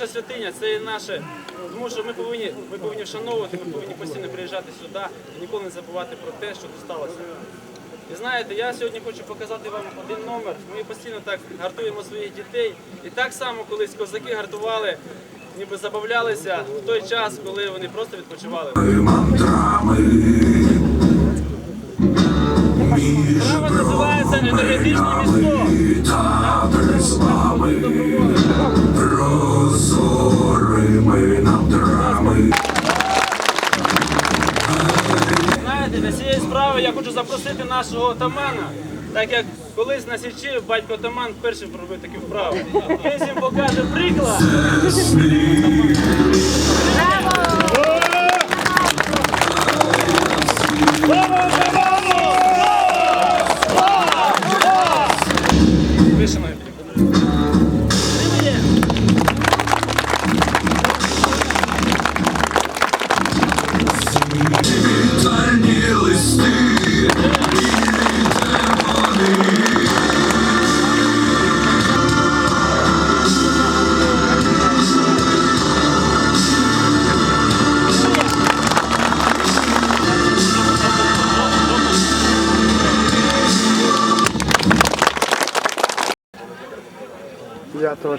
наша святиня, це є наше. Тому що ми повинні, ми повинні вшановувати, ми повинні постійно приїжджати сюди і ніколи не забувати про те, що тут сталося. І знаєте, я сьогодні хочу показати вам один номер. Ми постійно так гартуємо своїх дітей. І так само колись козаки гартували, ніби забавлялися в той час, коли вони просто відпочивали. мандрами Справа називається енергетичне місто. Прозорими надрами. Знаєте, для цієї справи я хочу запросити нашого отамана, так як колись на Січі батько отаман перший пробив таку вправу. Він всім покаже приклад. Вишеною.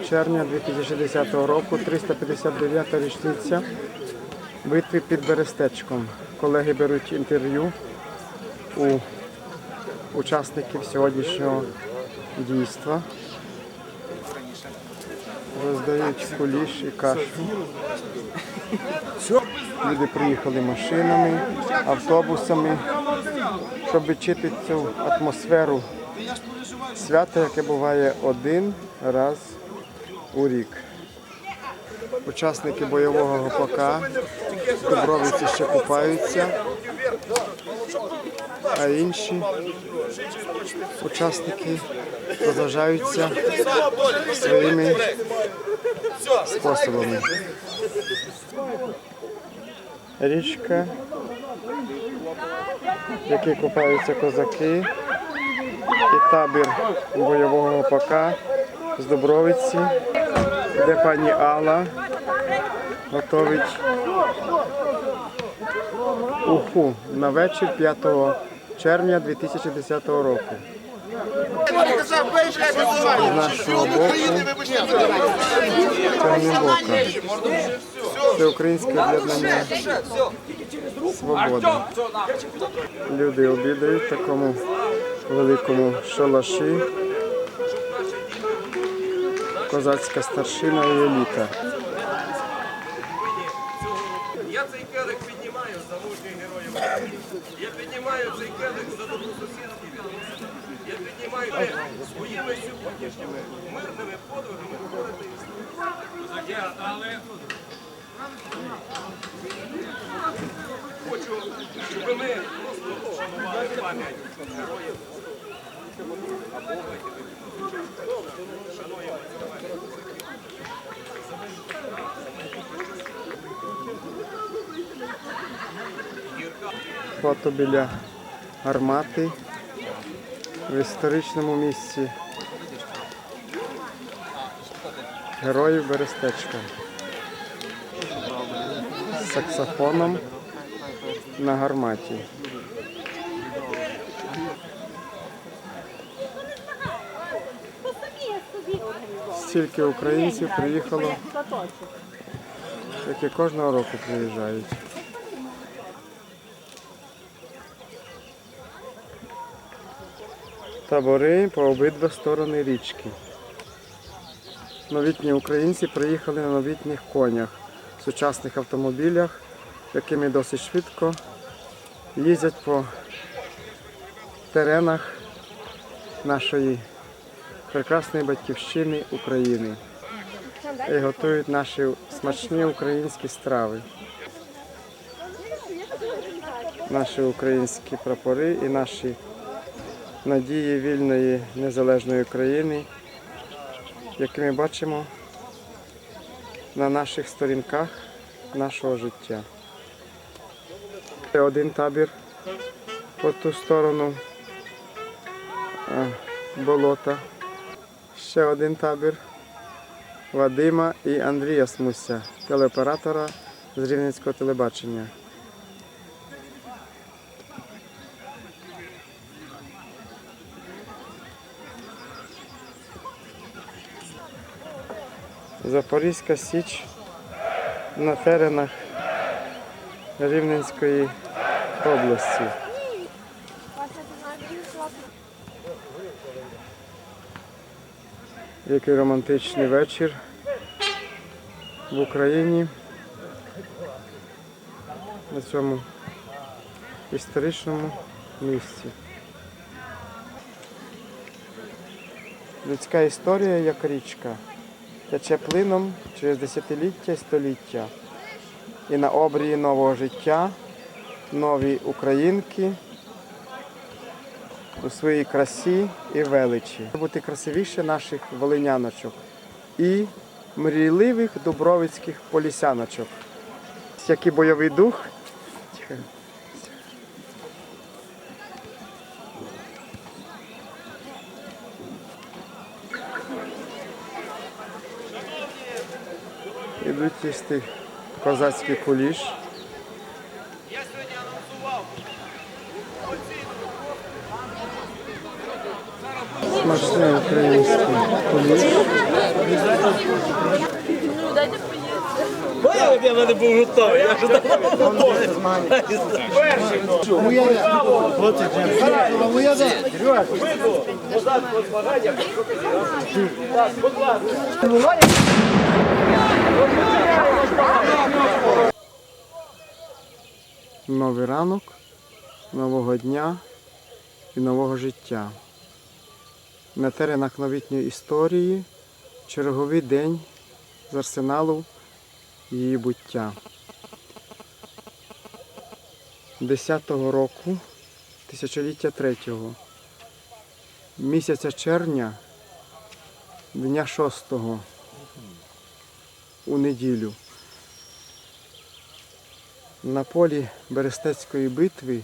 Червня 2010 року, 359-та річниця битви під Берестечком. Колеги беруть інтерв'ю у учасників сьогоднішнього дійства. Роздають куліш і кашу. Люди приїхали машинами, автобусами, щоб відчути цю атмосферу свято, яке буває один раз у рік. Учасники бойового гопака в ще купаються, а інші учасники розважаються своїми способами. Річка, в якій купаються козаки, і табір бойового гопака з Дубровиці, де пані Алла готовить уху на вечір 5 червня 2010 року. З нашого боку Чорнобока. Це українське об'єднання Свобода. Люди обідають в такому великому шалаші. Козацька старшина і еліта. Я цей келих піднімаю за мужніх героїв. Я піднімаю цей келих за добросусідські відносини. Я піднімаю своїми сьогоднішніми мирними подвигами творити історію. Але хочу, щоб ми просто вшанували пам'ять героїв. Фото біля гармати в історичному місці героїв Берестечка. З саксофоном на гарматі. Стільки українців приїхало, як і кожного року приїжджають. Табори по обидва сторони річки. Новітні українці приїхали на новітніх конях, сучасних автомобілях, якими досить швидко їздять по теренах нашої прекрасної батьківщини України і готують наші смачні українські страви. Наші українські прапори і наші надії вільної незалежної країни, які ми бачимо на наших сторінках нашого життя. Один табір по ту сторону е, болота. Ще один табір Вадима і Андрія Смуся, телеоператора з Рівненського телебачення. Запорізька Січ на теренах Рівненської області. Який романтичний вечір в Україні на цьому історичному місці. Людська історія як річка тече плином через десятиліття й століття. І на обрії нового життя нові українки у своїй красі і величі. Бути красивіше наших волиняночок і мрійливих дубровицьких полісяночок. Який бойовий дух. Ідуть їсти козацький куліш. Я сьогодні анонсував Смачний український куліш. Я мене був готовий. Я вже Новий ранок, нового дня і нового життя. На теренах новітньої історії черговий день з арсеналу її буття. 10-го року, тисячоліття третього, місяця червня, дня 6-го, у неділю. На полі Берестецької битви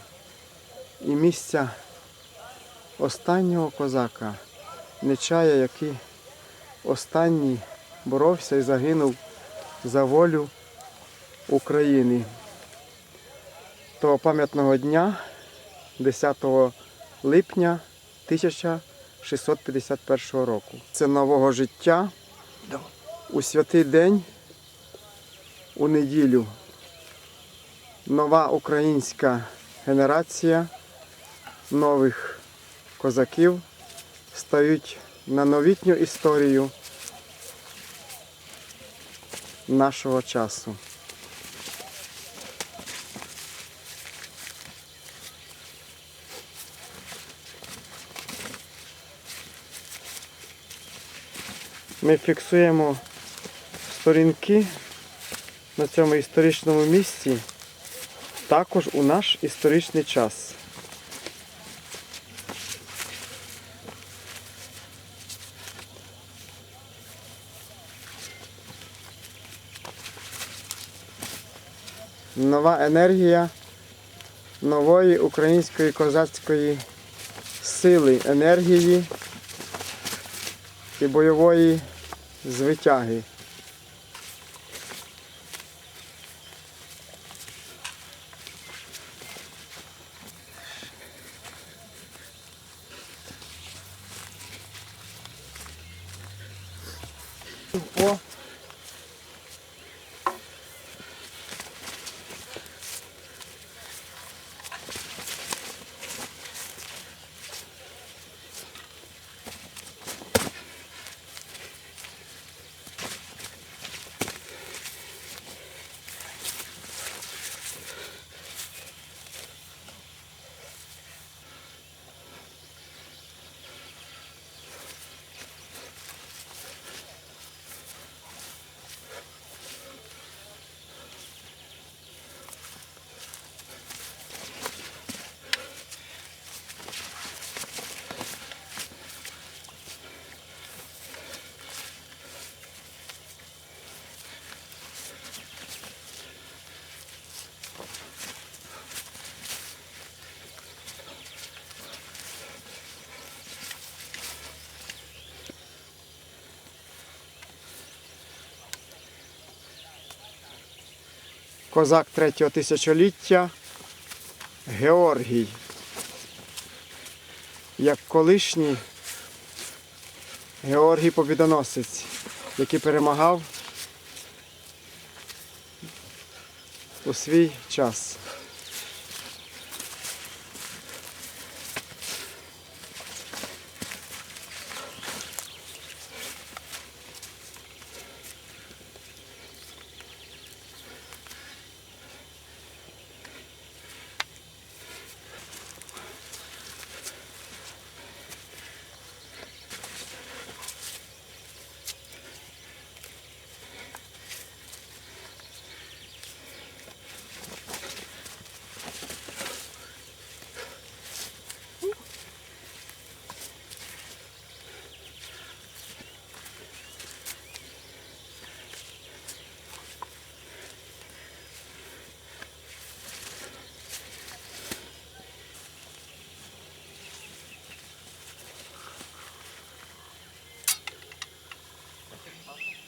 і місця останнього козака, Нечая, який останній боровся і загинув за волю України. Того пам'ятного дня 10 липня 1651 року. Це нового життя у святий день, у неділю. Нова українська генерація нових козаків стають на новітню історію нашого часу. Ми фіксуємо сторінки на цьому історичному місці також у наш історичний час. Нова енергія нової української козацької сили, енергії і бойової звитяги. Козак третього тисячоліття Георгій. Як колишній Георгій Побідоносець, який перемагав у свій час.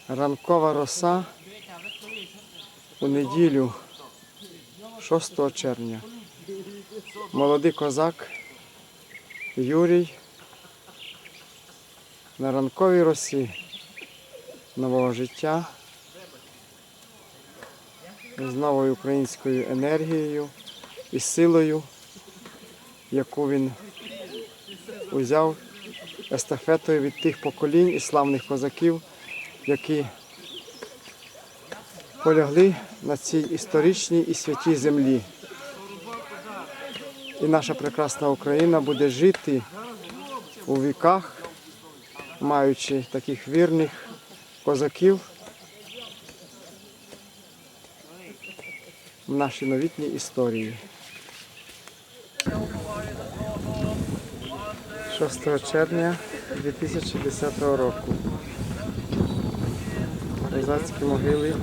Ранкова роса у неділю 6 червня. Молодий козак Юрій на ранковій росі нового життя з новою українською енергією і силою, яку він узяв естафетою від тих поколінь і славних козаків, які полягли на цій історичній і святій землі. І наша прекрасна Україна буде жити у віках, маючи таких вірних козаків в нашій новітній історії. 6 червня 2010 року. Козацькі могили,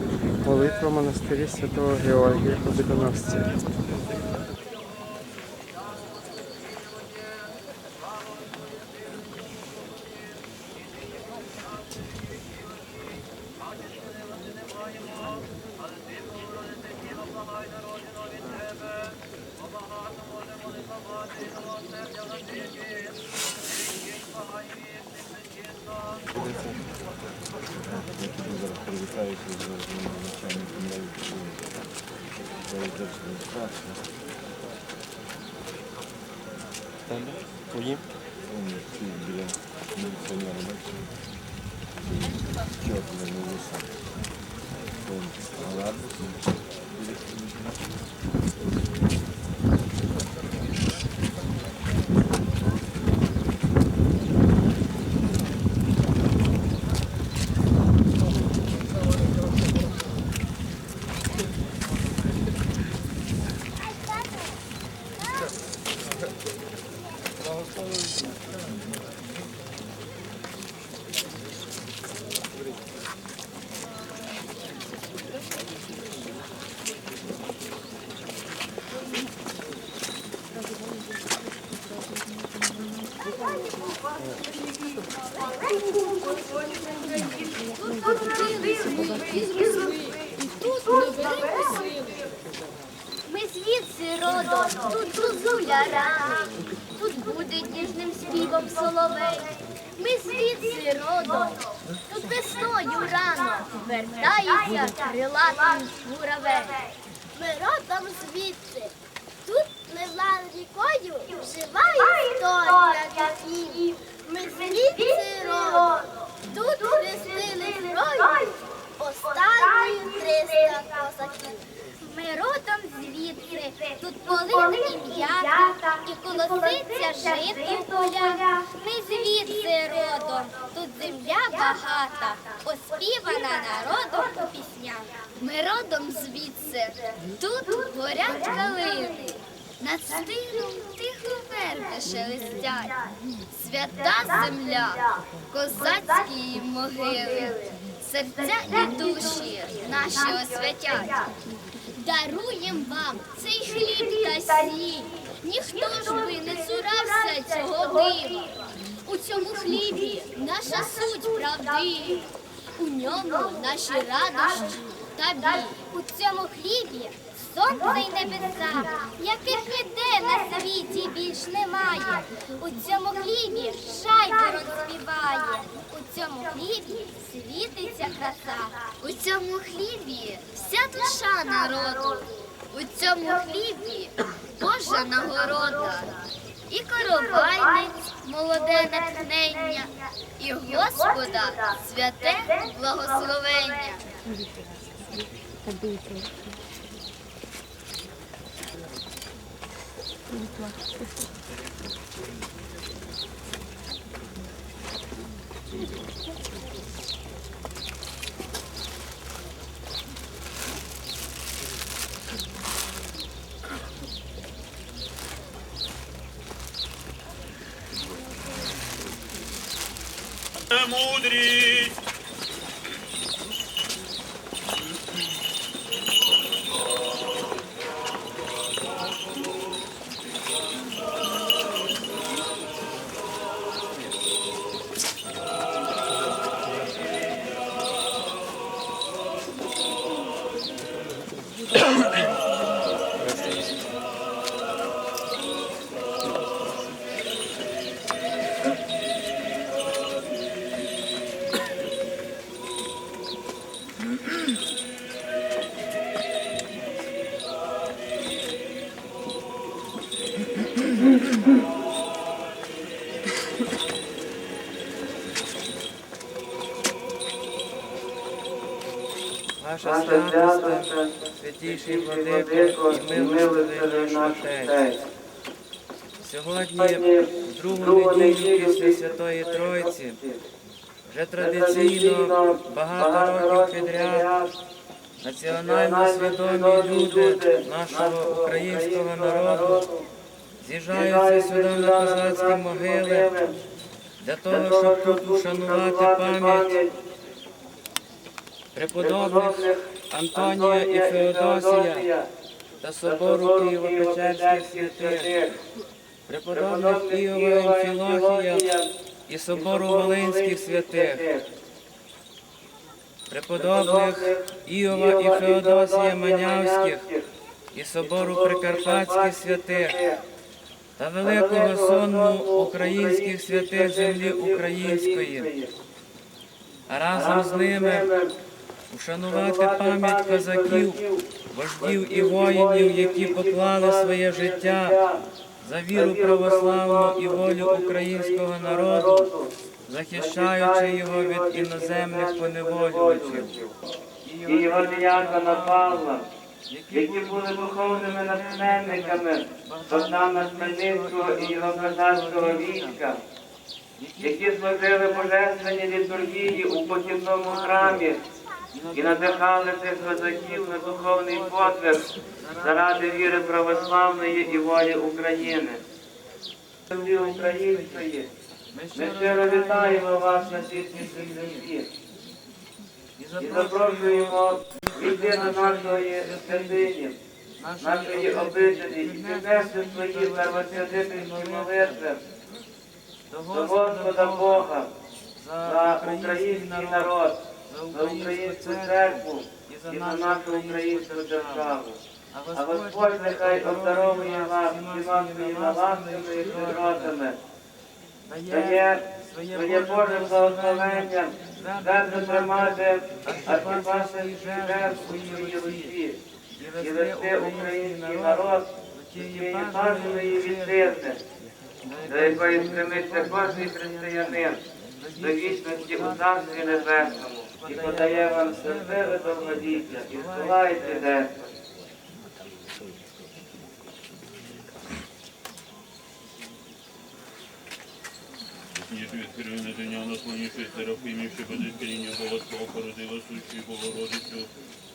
молитва монастирі Святого Георгія Побідоносця. Senin yanında iki ortadan olursa. Olur. Ağlar mısın? Звідси тут зозуля рана, тут буде ніжним співом соловей. Ми звідси родом, тут весною рано вертається крилатий журавель. Ми родом звідси, тут пливла рікою жива історія віків. Ми звідси родом, тут хрестили зброю останньою триста козаків. Ми родом звідси, тут полин і м'ята, і колоситься жито в полях. Ми звідси родом, тут земля багата, оспівана народом у піснях. Ми родом звідси, тут горять калини, над стилом тихо верби шелестять. Свята земля, козацькі могили, серця і душі наші освятять. Даруєм вам цей хліб та сіль. Ніхто ж би не цурався цього дива. У цьому хлібі наша суть правдива. У ньому наші радощі та біль. У цьому хлібі сонце й небеса, яких ніде на світі більш немає. У цьому хлібі шайборон співає. У цьому хлібі світиться краса. У цьому хлібі вся душа народу. У цьому хлібі Божа нагорода. І коровайниць молоде натхнення, і Господа святе благословення. Мудрість! Наша святоста, святіший владико і милостивий наш Отець. Сьогодні, в другу неділю після Святої Тройці, вже традиційно багато років підряд національно свідомі люди нашого українського народу з'їжджаються сюди на козацькі могили для того, щоб тут ушанувати пам'ять преподобних Антонія і Феодосія та собору Києво-Печерських святих, преподобних Іова і і собору Волинських святих, преподобних Іова і Феодосія Манявських і собору Прикарпатських святих та великого сонму українських святих землі української. а разом з ними ушанувати пам'ять козаків, вождів і воїнів, які поклали своє життя за віру православну і волю українського народу, захищаючи його від іноземних поневолювачів. і його діякона Павла, які були духовними натхненниками Богдана Хмельницького і його козацького війська, які служили божественній літургії у похідному храмі і надихали цих козаків на духовний подвиг заради віри православної і волі України. Землі української, ми щиро вітаємо вас на цій землі. І запрошуємо війти до нашої святині, нашої обителі і піднести свої первосвятительські молитви до Господа Бога за український народ, за українську церкву і за нашу українську державу. А Господь нехай обдаровує вас всіма своїми ласками і щедротами, дає своє Боже благословення, твердо тримати архіпастерський жертв у своїй руці. і вести український народ до тієї бажаної вітчизни, до якої стремиться кожен християнин, до вічності у Царстві Небесному, і подає вам щасливе довголіття, і здолається деспот. Ніж відкрив надання наклонившись Серафимів, що без іскріння Богослов породила сущу Богородицю.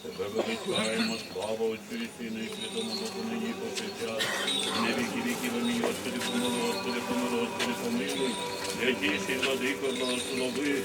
Тебе величаємо, слава Отцю і Сину і Святому Духу нині повсякчас. І на віки віків амінь, Господи, помилуй, Господи, помилуй, Господи, помилуй. Святіший владико, благослови.